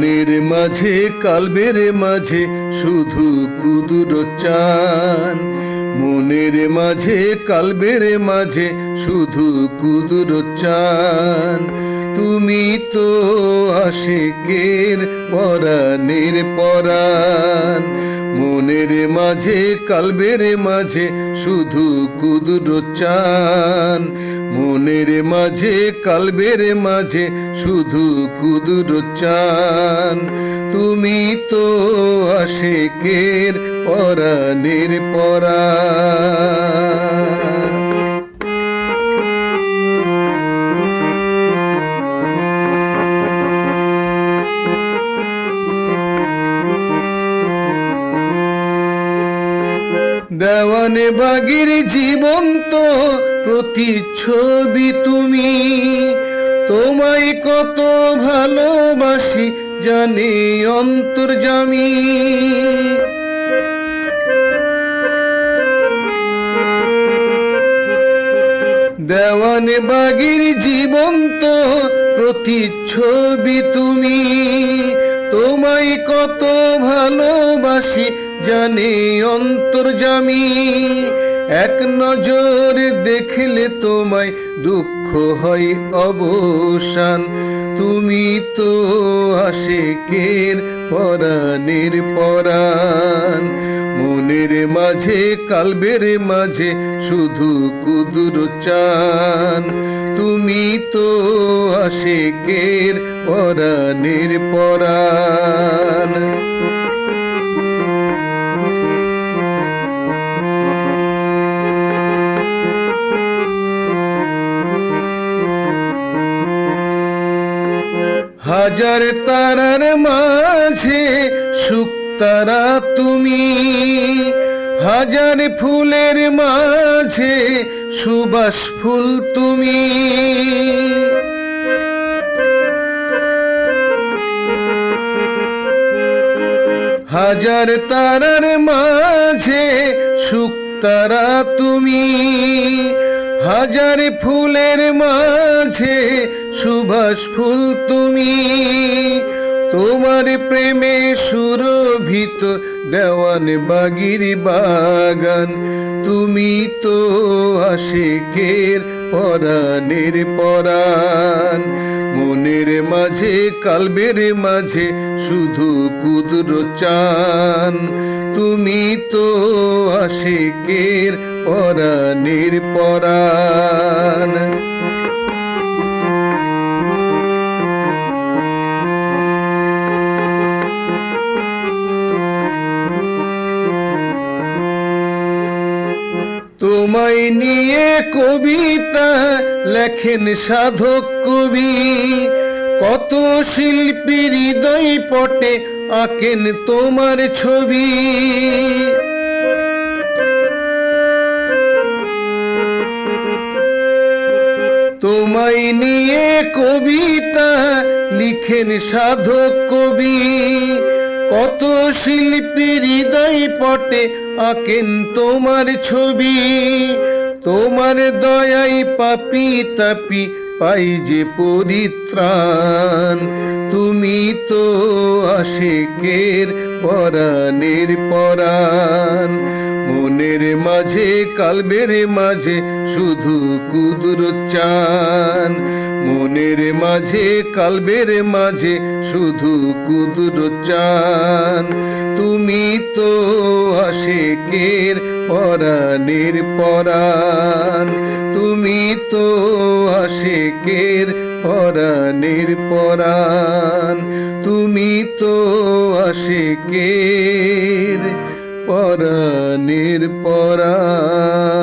মনের মাঝে, কালবের মাঝে, শুধু কুদুর চান। মনের মাঝে, কালবের মাঝে, শুধু কুদুর চান। তুমি তো আশিকের পরাণের পরাণ। মনের মাঝে, কালবের মাঝে শুধু কুদুর চান। মনের মাঝে, কালবের মাঝে শুধু কুদুর চান। তুমি তো আশেকের পরাণের পরাণ। দেওয়ানে বাগির জীবন্ত প্রতিচ্ছবি তুমি। তোমায় কত ভালোবাসি, জানে অন্তর্জামী দেওয়ানে বাগির জীবন্ত প্রতিচ্ছবি তুমি। তোমায় কত ভালোবাসি জানে অন্তর্জামী এক নজর দেখলে তোমায় দুঃখ হয় অবসান। তুমি তো আশেকের পরাণের পরাণ। মনের মাঝে, কালবের মাঝে শুধু কুদুর চান। তুমি তো আশেকের পরাণের পরাণ। হাজার তারার মাঝে সুখ তারা তুমি। হাজার ফুলের মাঝে সুবাস ফুল তুমি। হাজার তারার মাঝে সুখ তারা তুমি। হাজার ফুলের মাঝে সুবাস ফুল তুমি। তোমার প্রেমে সুরভিত দেওয়ান বাগির বাগান। তুমি তো আশেকের পরাণের পরাণ। মনের মাঝে, কালবের মাঝে শুধু কুদুর চান। তুমি তো আশেকের পরাণের পরাণ। তোমায় নিয়ে কবিতা লেখেন সাধক কবি। কত শিল্পী হৃদয় পটে আঁকেন তোমার ছবি। তোমায় নিয়ে কবিতা লিখেন সাধক কবি। কত শিল্পী হৃদয় পটে, আঁকেন তোমার ছবি। তোমার দয়াই পাপি তাপি, পাই যে পরিত্রাণ। তুমি তো আশেকের পরাণের পরাণ। মনের মাঝে, কালবের মাঝে, শুধু কুদুর চান। মনের মাঝে, কালবের মাঝে, শুধু কুদুর চান। তুমি তো আশেকের পরাণের পরাণ। তুমি তো আশেকের পরাণের পরাণ। তুমি তো আশেকের পরাণের পরাণ